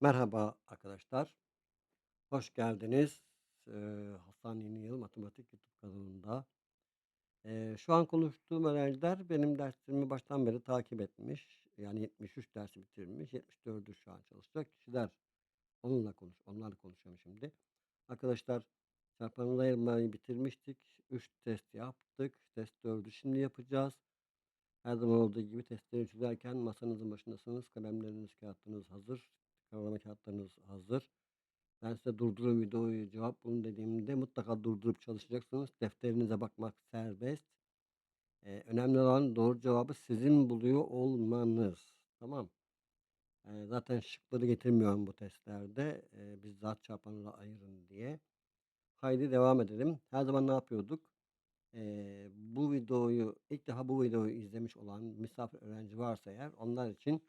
Merhaba arkadaşlar. Hoş geldiniz. Eee, Hasan Yeni Matematik YouTube kanalında. Eee, şu an konuştuğum öğrenciler benim derslerimi baştan beri takip etmiş. Yani 73 dersi bitirmiş. 74'ü şu an çalışacak kişiler. Onunla konuş, onlarla konuşuyorum şimdi. Arkadaşlar çarpanları ayırmayı bitirmiştik. 3 test yaptık. Test 4'ü şimdi yapacağız. Her zaman olduğu gibi testleri çözerken masanızın başındasınız. Kalemleriniz, kağıtlarınız hazır. Kavrama kağıtlarınız hazır. Ben size durdurun videoyu cevap bulun dediğimde mutlaka durdurup çalışacaksınız. Defterinize bakmak serbest. Eee, önemli olan doğru cevabı sizin buluyor olmanız. Tamam. Eee, zaten şıkları getirmiyorum bu testlerde. Eee, bizzat çarpanlara ayırın diye. Haydi devam edelim. Her zaman ne yapıyorduk? Eee, bu videoyu ilk defa bu videoyu izlemiş olan misafir öğrenci varsa eğer onlar için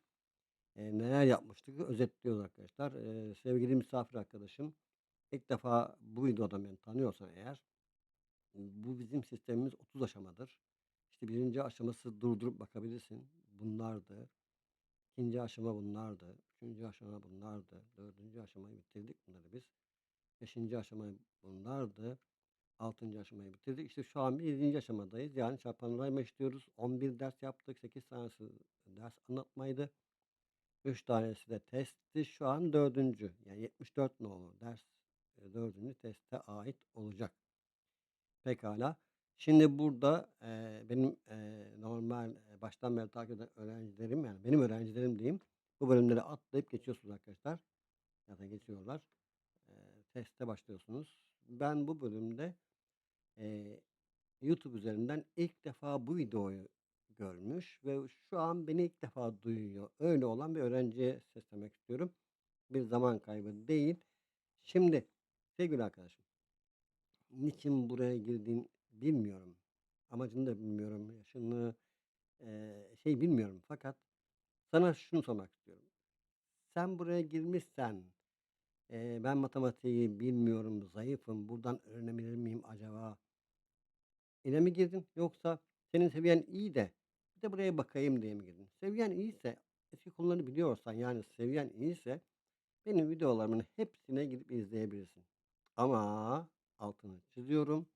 Eee, neler yapmıştık özetliyoruz arkadaşlar. Eee, sevgili misafir arkadaşım, ilk defa bu videodan beni tanıyorsan eğer, bu bizim sistemimiz 30 aşamadır. İşte birinci aşaması durdurup bakabilirsin. Bunlardı. İkinci aşama bunlardı. Üçüncü aşama bunlardı. Dördüncü aşamayı bitirdik bunları biz. Beşinci aşama bunlardı. Altıncı aşamayı bitirdik. İşte şu an bir yedinci aşamadayız. Yani çarpanlayma işliyoruz. 11 ders yaptık. 8 tanesi ders anlatmaydı. 3 tanesi de testti. Şu an dördüncü Yani 74 nolu ders, eee, 4'üncü teste ait olacak. Pekâlâ. Şimdi burada, eee, benim, eee, normal, eee, baştan beri takip eden öğrencilerim, yani benim öğrencilerim diyeyim, bu bölümleri atlayıp geçiyorsunuz arkadaşlar. Zaten geçiyorlar. Eee, teste başlıyorsunuz. Ben bu bölümde, eee, YouTube üzerinden ilk defa bu videoyu görmüş ve şu an beni ilk defa duyuyor. Öyle olan bir öğrenciye seslenmek istiyorum. Bir zaman kaybı değil. Şimdi sevgili arkadaşım, niçin buraya girdiğin bilmiyorum. Amacını da bilmiyorum. Yaşını, eee, şey bilmiyorum fakat sana şunu sormak istiyorum. Sen buraya girmişsen, eee, ben matematiği bilmiyorum, zayıfım, buradan öğrenebilir miyim acaba? ile mi girdin yoksa senin seviyen iyi de bir de buraya bakayım diye mi girdin? Seviyen iyiyse, eski konuları biliyorsan yani seviyen iyiyse benim videolarımın hepsine gidip izleyebilirsin. Ama altını çiziyorum.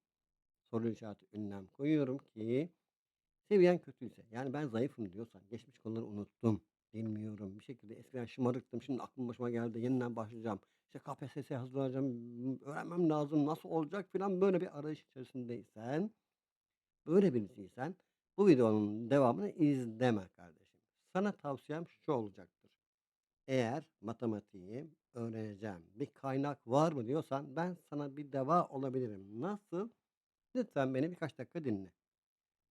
Soru işareti ünlem koyuyorum ki seviyen kötüyse yani ben zayıfım diyorsan geçmiş konuları unuttum. Bilmiyorum. Bir şekilde eskiden şımarıktım. Şimdi aklım başıma geldi. Yeniden başlayacağım. İşte KPSS'ye hazırlanacağım. Öğrenmem lazım. Nasıl olacak filan böyle bir arayış içerisindeysen Böyle birisiysen bu videonun devamını izleme kardeşim. Sana tavsiyem şu olacaktır. Eğer matematiği öğreneceğim bir kaynak var mı diyorsan ben sana bir deva olabilirim. Nasıl? Lütfen beni birkaç dakika dinle.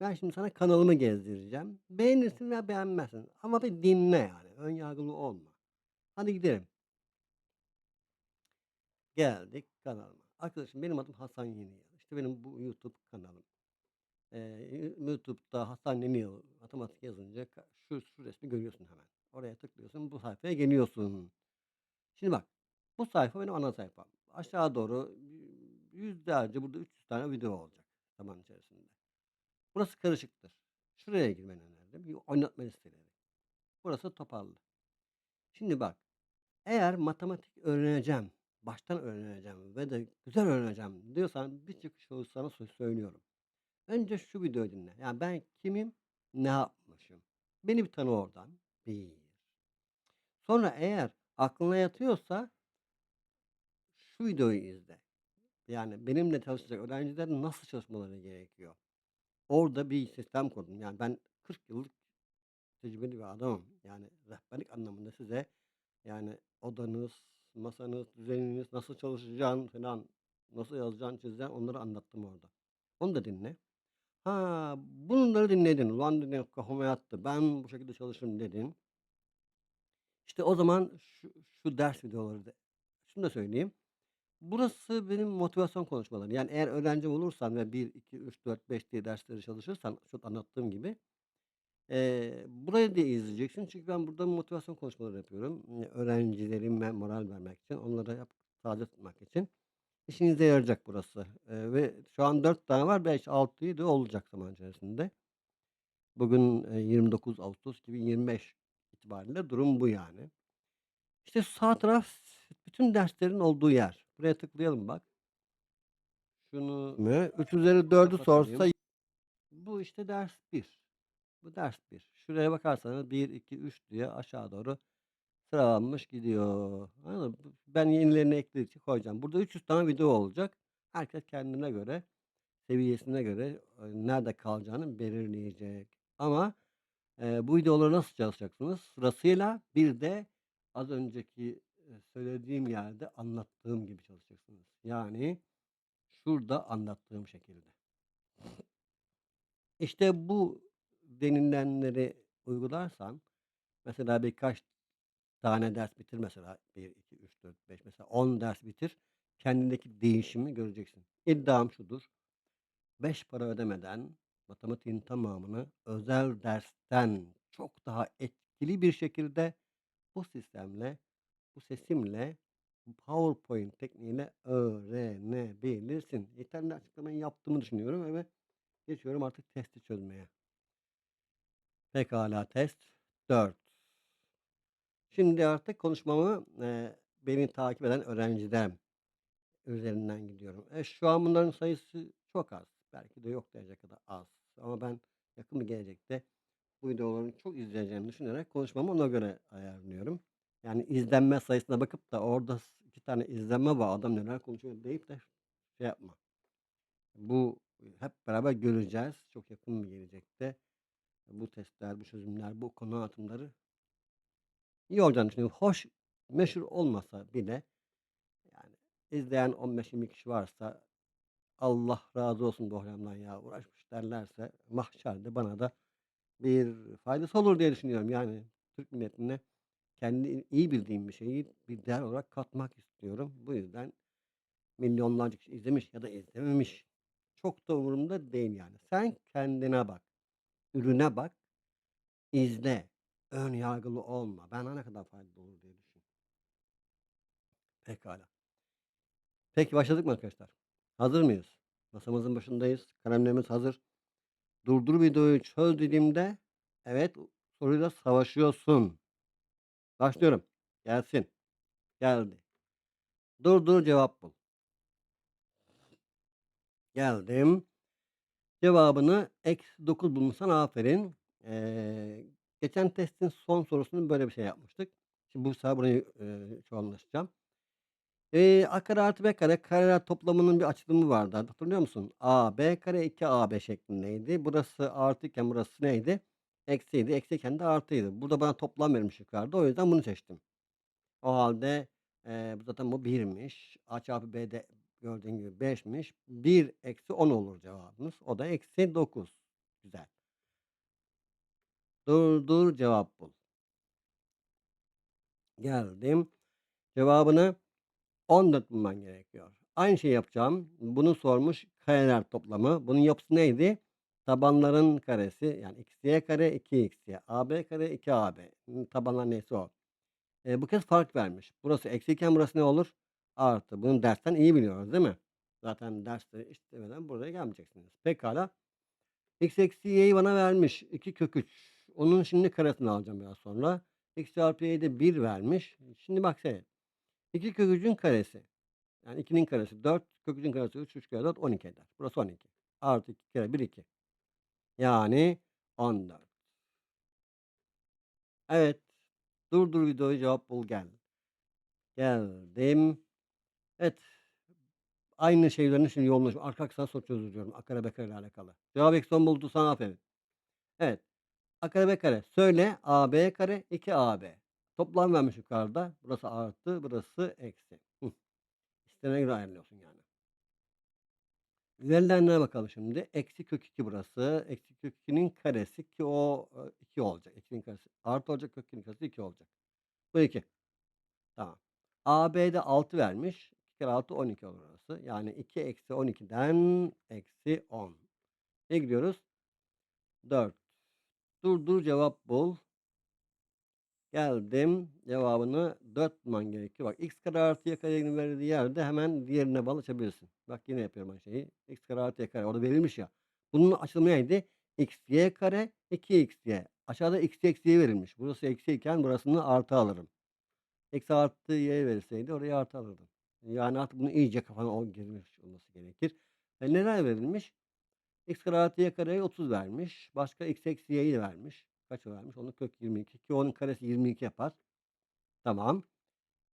Ben şimdi sana kanalımı gezdireceğim. Beğenirsin veya beğenmezsin ama bir dinle yani. Ön yargılı olma. Hadi gidelim. Geldik kanalıma. Arkadaşım benim adım Hasan Yeniyel. İşte benim bu YouTube kanalım. Eee, YouTube'da Hasan Yeniyel matematik yazınca şu şu resmi görüyorsun hemen. Oraya tıklıyorsun, bu sayfaya geliyorsun. Şimdi bak, bu sayfa benim ana sayfam. Aşağı doğru yüzlerce, burada 300 tane video olacak zaman içerisinde. Burası karışıktır. Şuraya girmeni öneririm. Bir oynatma listeleri. Burası toparlı. Şimdi bak, eğer matematik öğreneceğim, baştan öğreneceğim ve de güzel öğreneceğim diyorsan bir çıkış yolu sana sö söylüyorum. Önce şu videoyu dinle. Yani ben kimim, ne yapmışım? Beni bir tanı oradan. Bir. Sonra eğer aklına yatıyorsa şu videoyu izle. Yani benimle çalışacak öğrencilerin nasıl çalışmaları gerekiyor? Orada bir sistem kurdum. Yani ben 40 yıllık tecrübeli bir adamım. Yani rehberlik anlamında size yani odanız, masanız, düzeniniz, nasıl çalışacağın falan, nasıl yazacağını, çizeceğin onları anlattım orada. Onu da dinle. Ha, bunları dinledin. "Ulan" dedin, "kafama yattı. Ben bu şekilde çalışırım." dedin. İşte o zaman şu şu ders videoları da şunu da söyleyeyim. Burası benim motivasyon konuşmalarım. Yani eğer öğrencim olursan ve 1, 2, 3, 4, 5 diye dersleri çalışırsan şu anlattığım gibi, eee, burayı da izleyeceksin. Çünkü ben burada motivasyon konuşmaları yapıyorum. Öğrencilerime moral vermek için, onları hep taze tutmak için. İşinize yarayacak burası. Eee, ve şu an 4 tane var. 5, 6, 7 olacak zaman içerisinde. Bugün, eee, 29 Ağustos 2025 itibariyle durum bu yani. İşte sağ taraf bütün derslerin olduğu yer. Buraya tıklayalım bak. Şunu mü? 3 üzeri 4'ü sorsa Kapatayım. bu işte ders 1. Bu ders 1. Şuraya bakarsanız 1, 2, 3 diye aşağı doğru sıralanmış gidiyor. Ben yenilerini ekledikçe koyacağım. Burada 300 tane video olacak. Herkes kendine göre, seviyesine göre e, nerede kalacağını belirleyecek. Ama e, bu videoları nasıl çalışacaksınız? Sırasıyla bir de az önceki e, söylediğim yerde anlattığım gibi çalışacaksınız. Yani şurada anlattığım şekilde. İşte bu denilenleri uygularsan mesela birkaç tane ders bitir mesela 1, 2, 3, 4, 5 mesela 10 ders bitir. Kendindeki değişimi göreceksin. İddiam şudur. 5 para ödemeden matematiğin tamamını özel dersten çok daha etkili bir şekilde bu sistemle, bu sesimle, PowerPoint tekniğiyle öğrenebilirsin. Yeterli açıklamayı yaptığımı düşünüyorum ve geçiyorum artık testi çözmeye. Pekala test 4. Şimdi artık konuşmamı e, beni takip eden öğrencilerim üzerinden gidiyorum. E, şu an bunların sayısı çok az. Belki de yok diyecek kadar az. Ama ben yakın bir gelecekte bu videoların çok izleyeceğimi düşünerek konuşmamı ona göre ayarlıyorum. Yani izlenme sayısına bakıp da orada iki tane izlenme var adam neler konuşuyor deyip de şey yapma. Bu hep beraber göreceğiz. Çok yakın bir gelecekte bu testler, bu çözümler, bu konu anlatımları iyi olacağını. Hoş, meşhur olmasa bile yani izleyen 15-20 kişi varsa Allah razı olsun bu ya uğraşmış derlerse mahşerde bana da bir faydası olur diye düşünüyorum. Yani Türk milletine kendi iyi bildiğim bir şeyi bir değer olarak katmak istiyorum. Bu yüzden milyonlarca kişi izlemiş ya da izlememiş. Çok da umurumda değil yani. Sen kendine bak. Ürüne bak. izle. Ön yargılı olma. Bana ne kadar faydalı olur diye düşün. Pekala. Peki başladık mı arkadaşlar? Hazır mıyız? Masamızın başındayız. Kalemlerimiz hazır. Durdur videoyu çöz dediğimde evet soruyla savaşıyorsun. Başlıyorum. Gelsin. Geldi. Durdur cevap bul. Geldim. Cevabını eksi 9 bulmuşsan aferin. Ee, geçen testin son sorusunu böyle bir şey yapmıştık. Şimdi bu sefer burayı e, çoğallaşacağım. Eee, a kare artı b kare kareler toplamının bir açılımı vardı. Hatırlıyor musun? a b kare 2ab şeklindeydi. Burası artıyken burası neydi? Eksiydi. Eksiyken de artıydı. Burada bana toplam vermiş yukarıda. O yüzden bunu seçtim. O halde eee, bu zaten bu 1'miş. a çarpı b de gördüğün gibi 5'miş. 1 eksi 10 olur cevabımız. O da eksi 9. Güzel. Dur dur cevap bul. Geldim. Cevabını 14 bulman gerekiyor. Aynı şeyi yapacağım. Bunu sormuş kareler toplamı. Bunun yapısı neydi? Tabanların karesi yani xy kare 2xy. ab kare 2ab. Hı, Tabanlar neyse o. E, bu kez fark vermiş. Burası eksiyken burası ne olur? Artı. Bunu dersten iyi biliyoruz değil mi? Zaten derste istemeden buraya gelmeyeceksiniz. Pekala. X eksi y'yi bana vermiş. 2 kök 3. Onun şimdi karesini alacağım biraz sonra. X çarpı y'yi de 1 vermiş. Şimdi bak seyret. 2 kök 3'ün karesi. Yani 2'nin karesi 4, kök 3'ün karesi 3, 3 kere 4 12 eder. Burası 12. Artı 2 kere 1 2. Yani 14. Evet. Durdur videoyu cevap bul gel. Geldim. Evet. Aynı şeylerin şimdi yoğunlaşım. Arka arkasına soru çözüyorum. A kare B kare ile alakalı. Cevap eksi 10 buldu sana aferin. Evet. A kare B kare. Söyle AB kare 2AB. Toplam vermiş yukarıda. Burası artı, burası eksi. Hı. İstediğine göre ayarlıyorsun yani. Verilenlere bakalım şimdi. Eksi kök 2 burası. Eksi kök 2'nin karesi ki o e, 2 olacak. 2'nin karesi. Artı olacak kök 2'nin karesi 2 olacak. Bu 2. Tamam. AB'de 6 vermiş. 2 kere 6 12 olur orası. Yani 2 eksi 12'den eksi 10. Ne gidiyoruz? 4. Dur dur cevap bul. Geldim. Cevabını 4 bulman gerekiyor. Bak x kare artı y karenin verildiği yerde hemen diğerine bağlı açabilirsin. Bak yine yapıyorum aynı şeyi. x kare artı y kare orada verilmiş ya. Bunun açılımı neydi? x y kare 2 x y. Aşağıda x eksi y verilmiş. Burası eksi iken burasını artı alırım. Eksi artı y verilseydi oraya artı alırdım. Yani artık bunu iyice kafana o girmiş olması gerekir. E, neler verilmiş? X kare artı y kareye 30 vermiş. Başka x eksi y'yi vermiş. Kaç vermiş? Onun kök 22 ki onun karesi 22 yapar. Tamam.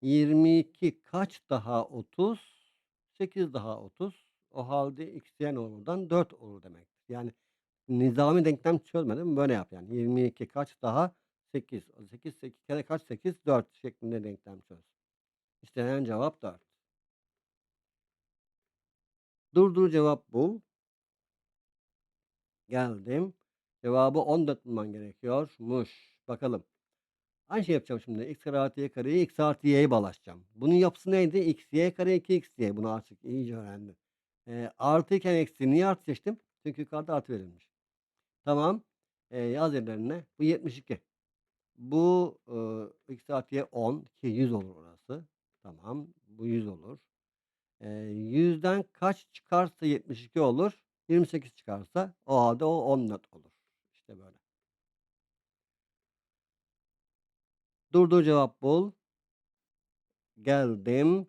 22 kaç daha 30? 8 daha 30. O halde x y ne olur buradan? 4 olur demektir. Yani nizami denklem çözmedim. Böyle yap yani. 22 kaç daha? 8. 8, 8 kere kaç? 8, 4 şeklinde denklem çöz. İstenen cevap 4. Durdur cevap bul. Geldim. Cevabı 14 bulman gerekiyormuş. Bakalım. Aynı şey yapacağım şimdi. X kare artı y kareyi x artı y'ye bağlaşacağım. Bunun yapısı neydi? x y kare 2 x y. Bunu artık iyice öğrendim. Ee, artı iken eksi. Niye artı seçtim? Çünkü yukarıda artı verilmiş. Tamam. Ee, yaz yerlerine. Bu 72. Bu e, x artı y 10 ki 100 olur orası. Tamam. Bu 100 olur. Ee, 100'den kaç çıkarsa 72 olur. 28 çıkarsa o halde o 14 olur. İşte böyle. Durdur cevap bul. Geldim.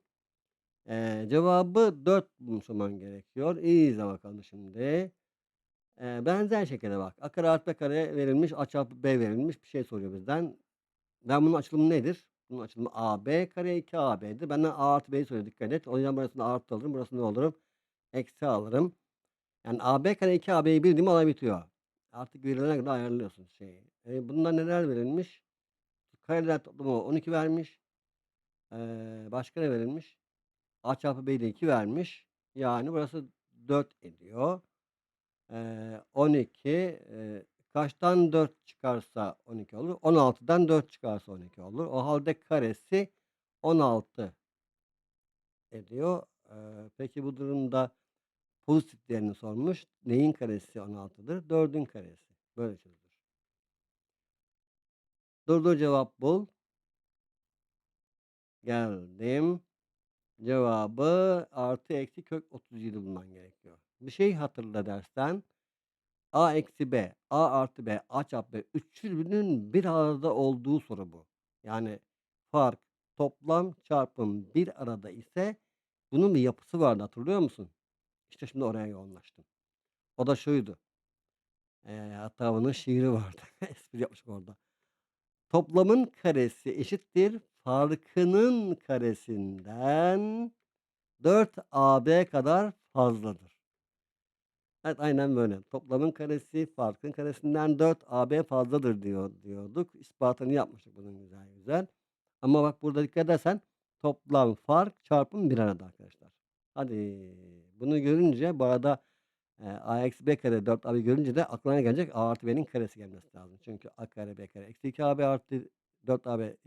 Ee, cevabı 4 bulmuş olman gerekiyor. İyi izle bakalım şimdi. Ee, benzer şekilde bak. A kare artı B kare verilmiş. A çarpı B verilmiş. Bir şey soruyor bizden. Ben bunun açılımı nedir? Bunun açılımı AB kare 2AB'dir. Benden A artı B'yi soruyor dikkat et. O yüzden burasını artı alırım. Burasını ne alırım? Eksi alırım. Yani AB kare 2AB'yi bildiğim olay bitiyor. Artık verilene göre ayarlıyorsun şeyi. E, bundan neler verilmiş? Kareler toplamı 12 vermiş. Ee, başka ne verilmiş? A çarpı B'yi de 2 vermiş. Yani burası 4 ediyor. Ee, 12 e, kaçtan 4 çıkarsa 12 olur? 16'dan 4 çıkarsa 12 olur. O halde karesi 16 ediyor. Ee, peki bu durumda pozitif değerini sormuş. Neyin karesi 16'dır? 4'ün karesi. Böyle çözülür. Durdur cevap bul. Geldim. Cevabı artı eksi kök 37 bulman gerekiyor. Bir şey hatırla dersten. A eksi B, A artı B, A çarpı B üçlünün bir arada olduğu soru bu. Yani fark, toplam, çarpım bir arada ise bunun bir yapısı vardı hatırlıyor musun? İşte şimdi oraya yoğunlaştım. O da şuydu. Eee, hatta bunun şiiri vardı. Espri yapmışım orada. Toplamın karesi eşittir farkının karesinden 4AB kadar fazladır. Evet aynen böyle. Toplamın karesi farkın karesinden 4AB fazladır diyor diyorduk. İspatını yapmıştık bunun güzel güzel. Ama bak burada dikkat edersen toplam fark çarpım bir arada arkadaşlar. Hadi bunu görünce bu arada e, b kare 4ab görünce de aklına gelecek a artı b'nin karesi gelmesi lazım. Çünkü a kare b kare eksi 2ab artı 4ab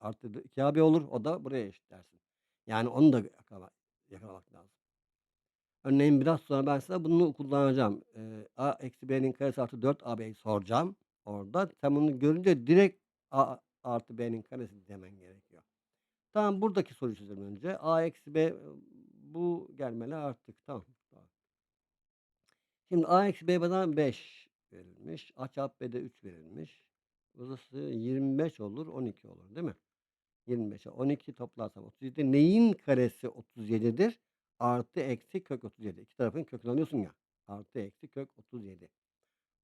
artı 2ab olur. O da buraya eşitlersin. Yani onu da yakalamak, lazım. Örneğin biraz sonra ben size bunu kullanacağım. A eksi b'nin karesi artı 4ab'yi soracağım orada. Sen bunu görünce direkt a artı b'nin karesi demen gerekiyor. Tamam buradaki soruyu çözelim önce. a eksi b bu gelmeli artık. Tamam. tamam. Şimdi a eksi b bana 5 verilmiş. a çarpı b'de 3 verilmiş. Burası 25 olur 12 olur değil mi? 25'e 12 toplarsam 37. Neyin karesi 37'dir? Artı eksi kök 37. İki tarafın kökünü alıyorsun ya. Artı eksi kök 37.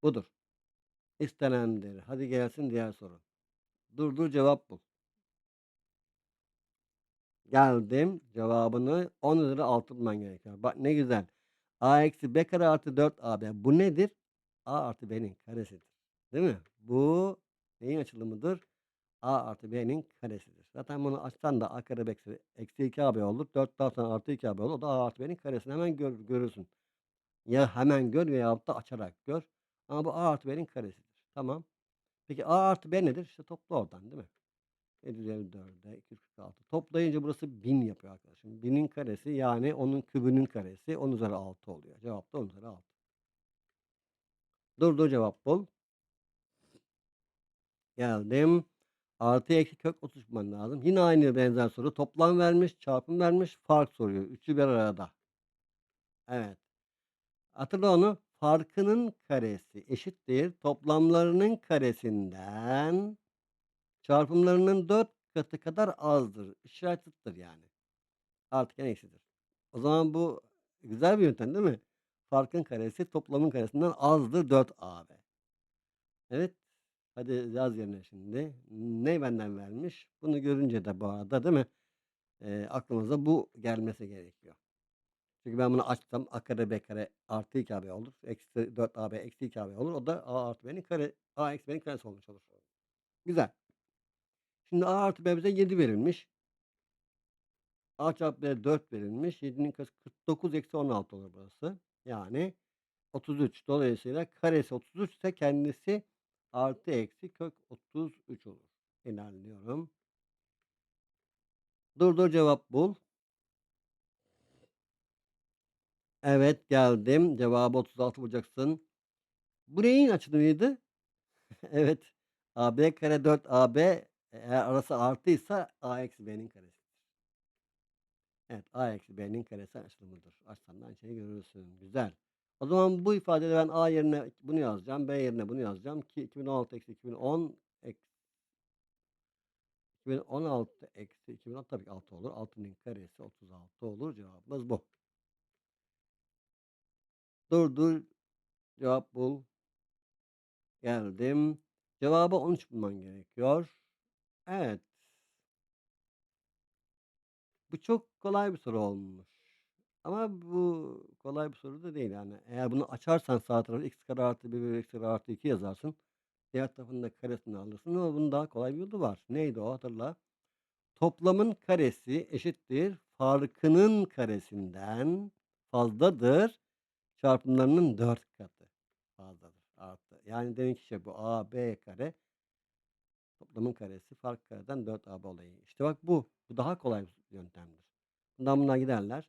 Budur. İstenendir. Hadi gelsin diğer soru. Dur dur cevap bul. Geldim. Cevabını 10 üzeri 6 bulman gerekiyor. Bak ne güzel. A eksi B kare artı 4AB. Bu nedir? A artı B'nin karesidir. Değil mi? Bu neyin açılımıdır? A artı B'nin karesidir. Zaten bunu açsan da A kare eksi, eksi 2AB olur. 4 daha sonra artı 2AB olur. O da A artı B'nin karesini hemen gör, görürsün. Ya hemen gör veya da açarak gör. Ama bu A artı B'nin karesidir. Tamam. Peki A artı B nedir? İşte topla oradan değil mi? 754'e 246. Toplayınca burası 1000 yapıyor arkadaşım. 1000'in karesi yani onun kübünün karesi 10 üzeri 6 oluyor. Cevap da 10 üzeri 6. Dur dur cevap bul. Geldim. Artı eksi kök 30 bulman lazım. Yine aynı benzer soru. Toplam vermiş, çarpım vermiş, fark soruyor. Üçü bir arada. Evet. Hatırla onu. Farkının karesi eşittir. Toplamlarının karesinden çarpımlarının 4 katı kadar azdır. İşaret zıttır yani. Artıken eksidir. O zaman bu güzel bir yöntem değil mi? Farkın karesi toplamın karesinden azdır 4AB. Evet. Hadi yaz yerine şimdi. Ne benden vermiş? Bunu görünce de bu arada değil mi? Eee, aklımıza bu gelmesi gerekiyor. Çünkü ben bunu açsam a kare b kare artı 2ab olur. Eksi 4ab eksi 2ab olur. O da a artı b'nin kare a eksi b'nin karesi olmuş olur. Güzel. Şimdi a artı b bize 7 verilmiş. A çarpı B 4 verilmiş. 7'nin karesi 49 eksi 16 olur burası. Yani 33. Dolayısıyla karesi 33 ise kendisi artı eksi kök 33 olur. İlerliyorum. Durdur cevap bul. Evet geldim. Cevabı 36 bulacaksın. Bu neyin açılımıydı? Evet. AB kare 4AB eğer arası artıysa A eksi B'nin karesi. Evet. A eksi B'nin karesi açılımıdır. Açsan da aynı şeyi görürsün. Güzel. O zaman bu ifadede ben A yerine bunu yazacağım. B yerine bunu yazacağım ki 2016 eksi 2010 ek 2016 eksi 2016 tabii ki 6 olur. 6'nın karesi 36 olur. Cevabımız bu. Durdur. Cevap bul. Geldim. Cevabı 13 bulman gerekiyor. Evet. Bu çok kolay bir soru olmuş. Ama bu kolay bir soru da değil yani. Eğer bunu açarsan sağ tarafı x kare artı 1 bölü x kare artı 2 yazarsın. Diğer tarafın da karesini alırsın ama bunun daha kolay bir yolu var. Neydi o hatırla. Toplamın karesi eşittir. Farkının karesinden fazladır. Çarpımlarının 4 katı fazladır. Artı. Yani deminki şey bu. A, B kare toplamın karesi fark kareden 4AB olayı. İşte bak bu. Bu daha kolay bir yöntemdir. Bundan bundan giderler.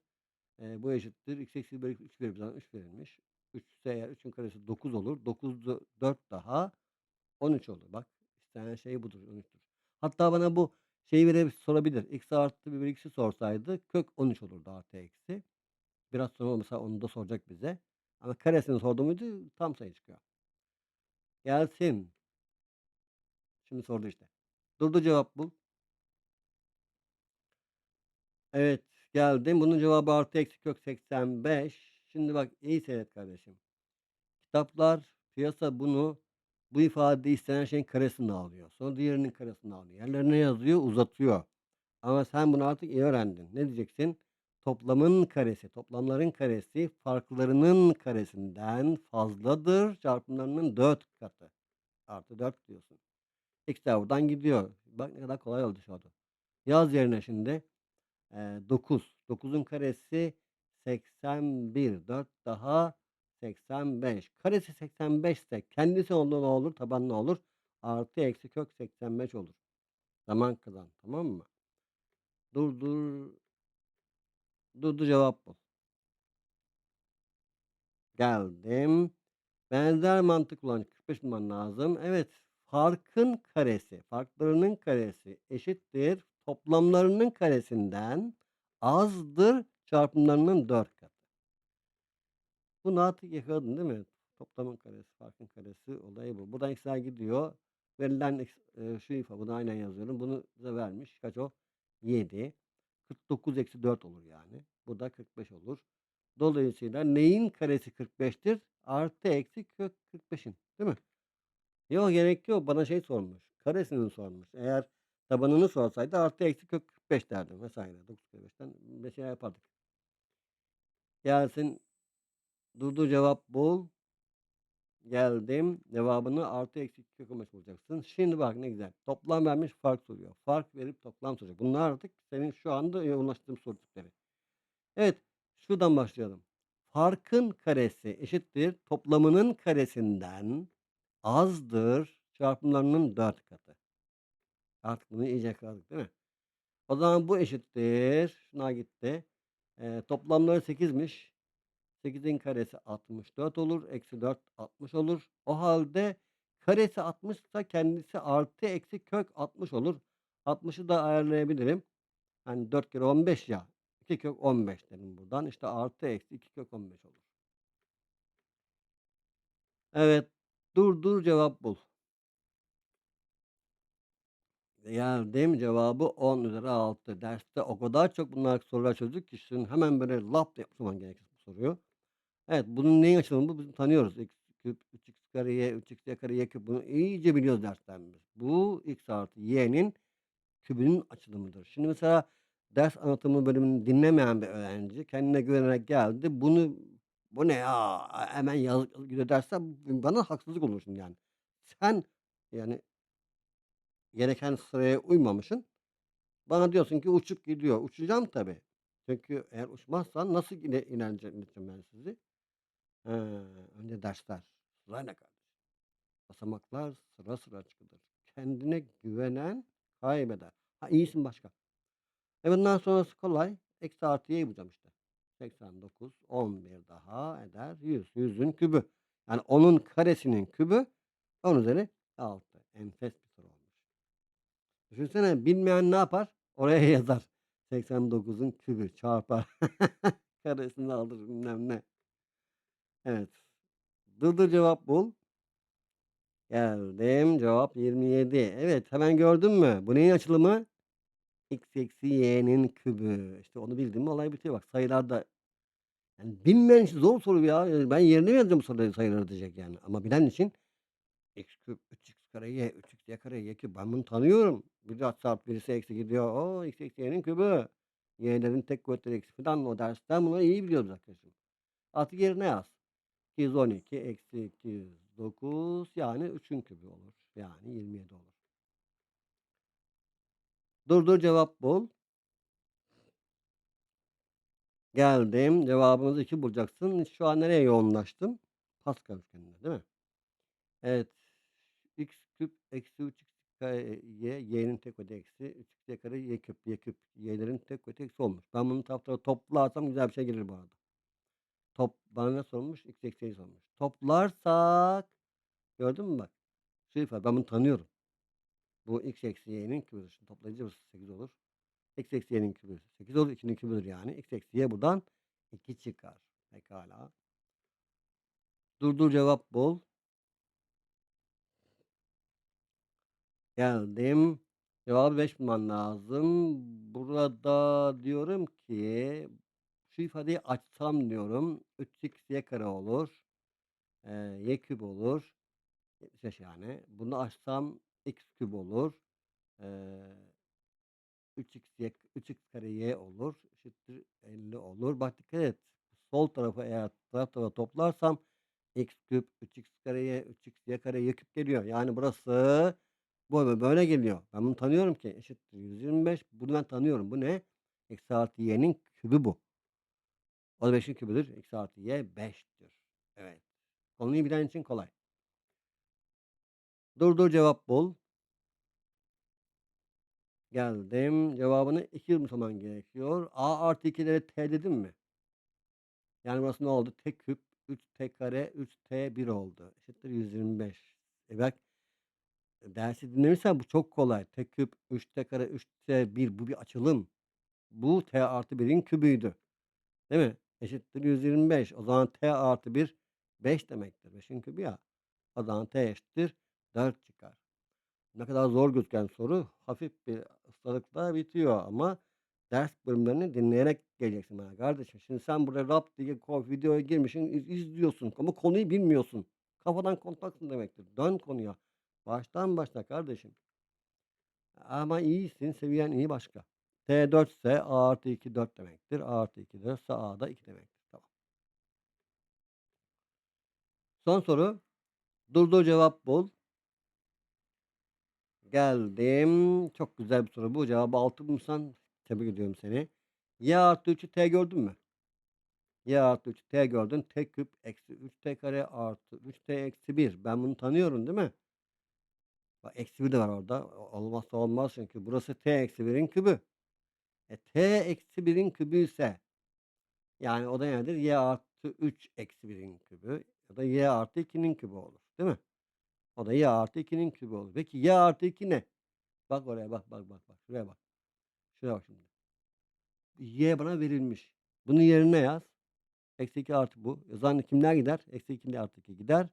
Eee, bu eşittir. X eksi 1 3 verir bizden 3 verilmiş. 3 ise eğer 3'ün karesi 9 olur. 9 4 daha 13 olur. Bak istenen şey budur. 13'tür. Hatta bana bu şeyi verebilir, sorabilir. X artı 1 bölü x'i sorsaydı kök 13 olurdu artı eksi. Biraz sonra mesela onu da soracak bize. Ama karesini sordu muydu tam sayı çıkıyor. Gelsin. Şimdi sordu işte. Durdu cevap bul. Evet geldim. Bunun cevabı artı eksi kök 85. Şimdi bak iyi seyret kardeşim. Kitaplar, piyasa bunu bu ifade istenen şeyin karesini alıyor. Sonra diğerinin karesini alıyor. Yerlerine yazıyor, uzatıyor. Ama sen bunu artık iyi öğrendin. Ne diyeceksin? Toplamın karesi, toplamların karesi farklarının karesinden fazladır. Çarpımlarının 4 katı. Artı 4 diyorsun. X de buradan gidiyor. Bak ne kadar kolay oldu şu anda. Yaz yerine şimdi. Eee 9. 9'un karesi 81. 4 daha 85. Karesi 85 ise kendisi onda ne olur? Taban ne olur? Artı eksi kök 85 olur. Zaman kazan. Tamam mı? Durdur. Durdu cevap bul. Geldim. Benzer mantık kullan. 45 bulman lazım. Evet. Farkın karesi, farklarının karesi eşittir. Toplamlarının karesinden azdır. Çarpımlarının 4 katı. Bunu artık yakaladın değil mi? Toplamın karesi, farkın karesi olayı bu. Buradan x'ler gidiyor. Verilen eee, şu ifade bunu aynen yazıyorum. Bunu bize vermiş. Kaç o? 7. 49 eksi 4 olur yani. Bu da 45 olur. Dolayısıyla neyin karesi 45'tir? Artı eksi kök 45'in. Değil mi? Yok gerek yok. Bana şey sormuş. Karesini sormuş. Eğer tabanını sorsaydı artı eksi kök 45 derdim vesaire. 9 kere 5'ten bir şey yapardık. Gelsin. Durdu cevap bul. Geldim. Cevabını artı eksi kök 15 bulacaksın. Şimdi bak ne güzel. Toplam vermiş fark soruyor. Fark verip toplam soracak. Bunlar artık senin şu anda yoğunlaştığın soru tipleri. Evet. Şuradan başlayalım. Farkın karesi eşittir. Toplamının karesinden azdır. Çarpımlarının 4 katı. Artık bunu iyice yakaladık değil mi? O zaman bu eşittir. Şuna gitti. Eee, toplamları 8'miş. 8'in karesi 64 olur. Eksi 4 60 olur. O halde karesi 60 ise kendisi artı eksi kök 60 olur. 60'ı da ayarlayabilirim. Hani 4 kere 15 ya. 2 kök 15 dedim buradan. İşte artı eksi 2 kök 15 olur. Evet. Durdur cevap bul. Geldim cevabı 10 üzeri 6. Derste o kadar çok bunlar sorular çözdük ki şimdi hemen böyle lap diye yapman gerekir bu soruyu. Evet, bunun neyin açılımı bu? Biz tanıyoruz. X küp, 3x kare y, 3xy kare y küp. Bunu iyice biliyoruz dersten biz. Bu x artı y'nin kübünün açılımıdır. Şimdi mesela ders anlatımı bölümünü dinlemeyen bir öğrenci kendine güvenerek geldi. Bunu bu ne ya hemen yaz derse bana haksızlık olur şimdi yani. Sen yani gereken sıraya uymamışsın. Bana diyorsun ki uçup gidiyor. Uçacağım tabii. Çünkü eğer uçmazsan nasıl ine inereceğim ben sizi? He, önce dersler. Sırayla kardeşim. Basamaklar sıra sıra çıkılır. Kendine güvenen kaybeder. Ha iyisin başka. E bundan sonrası kolay. Eksi artı y'yi bulacağım işte. 89, 11 daha eder 100. 100'ün kübü. Yani onun karesinin kübü 10 üzeri 6. Enfes bir soru olmuş. Düşünsene bilmeyen ne yapar? Oraya yazar. 89'un kübü çarpar. Karesini alır bilmem ne. Evet. Dır cevap bul. Geldim. Cevap 27. Evet hemen gördün mü? Bu neyin açılımı? X eksi y'nin kübü. İşte onu bildim mi olay bitiyor. Bak sayılarda yani bilmeyen için zor soru ya. Yani ben yerine mi yazacağım bu soruları sayıları diyecek yani. Ama bilen için x küp, 3x kare y, 3x y kare y küp. Ben bunu tanıyorum. Bir çarpı birisi eksi gidiyor. O x eksi y'nin kübü. Y'lerin tek kuvvetleri eksi falan o dersten bunları iyi biliyoruz arkadaşım. Artık yerine yaz. 212 eksi 209 yani 3'ün kübü olur. Yani 27 olur. Dur dur cevap bul. Geldim. Cevabımızı 2 bulacaksın. Şu an nereye yoğunlaştım? Pascal üçgeninde değil mi? Evet. x küp eksi 3x kare y, y'nin tek kuvveti eksi 3x kare y küp, y küp, y'lerin tek kuvveti eksi olmuş. Ben bunu taraflara toplarsam güzel bir şey gelir bu arada. Top bana ne sormuş? X eksi y sormuş. Toplarsak gördün mü bak? Şu ifade ben bunu tanıyorum. Bu x eksi y'nin. Şimdi toplayınca 8 olur. X eksi y'nin kübü 8 olur. 2'nin kübüdür yani. X eksi y buradan 2 çıkar. Pekala. Dur dur cevap bul. Geldim. Cevabı 5 bulman lazım. Burada diyorum ki şu ifadeyi açsam diyorum. 3x y kare olur. Ee, y küp olur. 75 yani. Bunu açsam x küp olur. Ee, 3x, y, 3x kare y olur. Eşittir 50 olur. Bak dikkat et. Sol tarafı eğer taraf tarafa toplarsam x küp, 3x kare y, 3x y kare y küp geliyor. Yani burası bu böyle geliyor. Ben bunu tanıyorum ki. Eşittir 125. Bunu ben tanıyorum. Bu ne? X artı y'nin kübü bu. O da 5'in kübüdür. X artı y 5'tir. Evet. Konuyu bilen için kolay. Dur dur cevap bul. Geldim. Cevabını 2 bulman gerekiyor. A artı 2'lere t dedim mi? Yani burası ne oldu? T küp 3t kare 3t1 oldu. Eşittir 125. E bak dersi dinlemişsen bu çok kolay. T küp 3t kare 3t1 bu bir açılım. Bu t artı 1'in kübüydü. Değil mi? Eşittir 125. O zaman t artı 1 5 demektir. 5'in kübü ya. O zaman t eşittir 4 çıkar. Ne kadar zor gözüken soru hafif bir ıslalıkla bitiyor ama ders bölümlerini dinleyerek geleceksin bana kardeşim. Şimdi sen burada rap diye videoya girmişsin iz- izliyorsun ama konuyu bilmiyorsun. Kafadan kontaksın demektir. Dön konuya. Baştan başla kardeşim. Ama iyisin, seviyen iyi başka. T4 ise A artı 2 4 demektir. A artı 2 4 ise A da 2 demektir. Tamam. Son soru. Durduğu cevap bul. Geldim. Çok güzel bir soru bu. Cevabı 6 bulmuşsan tebrik ediyorum seni. Y artı 3'ü T gördün mü? Y artı 3 T gördün. T küp eksi 3T kare artı 3T eksi 1. Ben bunu tanıyorum değil mi? Bak eksi 1 de var orada. Olmazsa olmaz çünkü burası T eksi 1'in kübü. E, T eksi 1'in kübü ise yani o da nedir? Y artı 3 eksi 1'in kübü ya da Y artı 2'nin kübü olur. Değil mi? O da y artı 2'nin kübü olur. Peki y artı 2 ne? Bak oraya bak bak bak bak. Şuraya bak. Şuraya bak şimdi. Y bana verilmiş. Bunun yerine yaz. Eksi 2 artı bu. Yazan kimler gider? Eksi 2 ile artı 2 gider.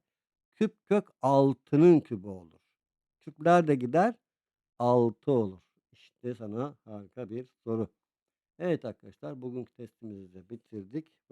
Küp kök 6'nın kübü olur. Küpler de gider. 6 olur. İşte sana harika bir soru. Evet arkadaşlar bugünkü testimizi de bitirdik.